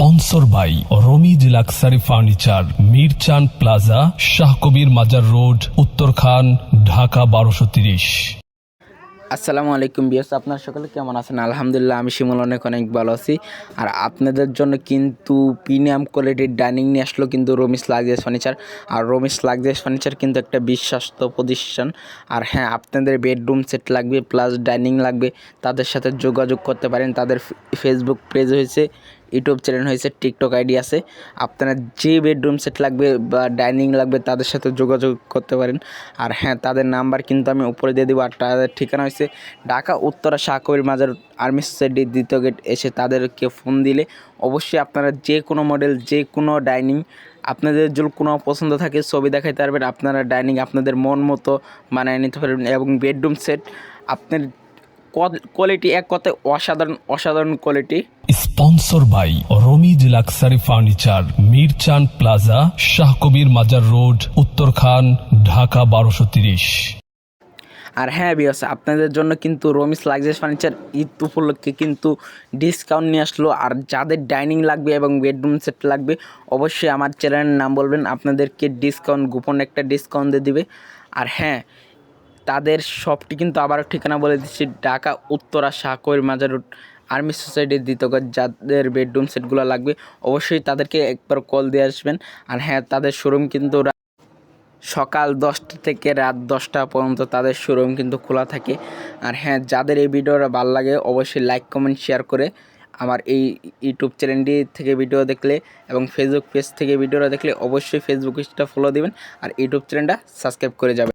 Sponsor by Ramiz luxury furniture, Mirchan plaza Shahkabir Mazar road Uttarkhan Dhaka বারোশো তিরিশ। আসসালামু আলাইকুম বিয়াস আপনার সকলে কেমন আছেন? আলহামদুলিল্লাহ, আমি শিমুল অনেক অনেক ভালো আছি। আর আপনাদের জন্য কিন্তু প্রিমিয়াম কোয়ালিটির ডাইনিং নিয়ে আসলো কিন্তু রমিস লাগজেস ফার্নিচার। আর রমিস লাগজেস ফার্নিচার কিন্তু একটা বিশ্বাস্ত প্রতিষ্ঠান। আর হ্যাঁ আপনাদের বেডরুম সেট লাগবে, প্লাস ডাইনিং লাগবে। তাদের সাথে যোগাযোগ করতে পারেন। তাদের ফেসবুক পেজ হয়েছে ইউটিউব চ্যানেল হয়েছে, টিকটক আইডি আছে। আপনারা যে বেডরুম সেট লাগবে বা ডাইনিং লাগবে, তাদের সাথে যোগাযোগ করতে পারেন। আর হ্যাঁ তাদের নাম্বার কিন্তু আমি উপরে দিয়ে দেবো। আর তাদের ঠিকানা হয়েছে ঢাকা উত্তরা শাহকবির মাজার আর্মি সোসাইটির দ্বিতীয় গেট। এসে তাদেরকে ফোন দিলে অবশ্যই আপনারা যে কোনো মডেল যে কোনো ডাইনিং আপনাদের যদি কোনো পছন্দ থাকে, ছবি দেখাইতে পারবেন। আপনারা ডাইনিং আপনাদের মন মতো বানিয়ে নিতে পারবেন। এবং বেডরুম সেট আপনার কোয়ালিটি এক কথায় অসাধারণ অসাধারণ quality sponsor by Ramiz luxury furniture Mirchan plaza Shahkabir Mazar road Uttarkhan Dhaka বারোশো তিরিশ আর হ্যাঁ বিয়স আপনাদের জন্য কিন্তু রমিস লাক্সারি ফার্নিচার ঈদ উপলক্ষে কিন্তু ডিসকাউন্ট নিয়ে আসলো। আর যাদের ডাইনিং লাগবে এবং বেডরুম সেট লাগবে অবশ্যই আমার চ্যানেলের নাম বলবেন। আপনাদেরকে ডিসকাউন্ট গোপন একটা ডিসকাউন্ট দিয়ে দিবে। আর হ্যাঁ তাদের শপটি কিন্তু আবারও ঠিকানা বলে দিচ্ছি, ঢাকা, উত্তরা শাহকৈর মাজার রোড আর্মি সোসাইটির দ্বিতীয় যাদের বেডরুম সেটগুলো লাগবে। অবশ্যই তাদেরকে একবার কল দিয়ে আসবেন। আর হ্যাঁ তাদের শোরুম কিন্তু সকাল দশটা থেকে রাত দশটা পর্যন্ত তাদের শোরুম কিন্তু খোলা থাকে। আর হ্যাঁ যাদের এই ভিডিওটা ভালো লাগে, অবশ্যই লাইক, কমেন্ট, শেয়ার করে আমার এই ইউটিউব চ্যানেলটি থেকে ভিডিও দেখলে এবং ফেসবুক পেজ থেকে ভিডিওটা দেখলে অবশ্যই ফেসবুক পেজটা ফলো দিবেন। আর ইউটিউব চ্যানেলটা সাবস্ক্রাইব করে যাবেন।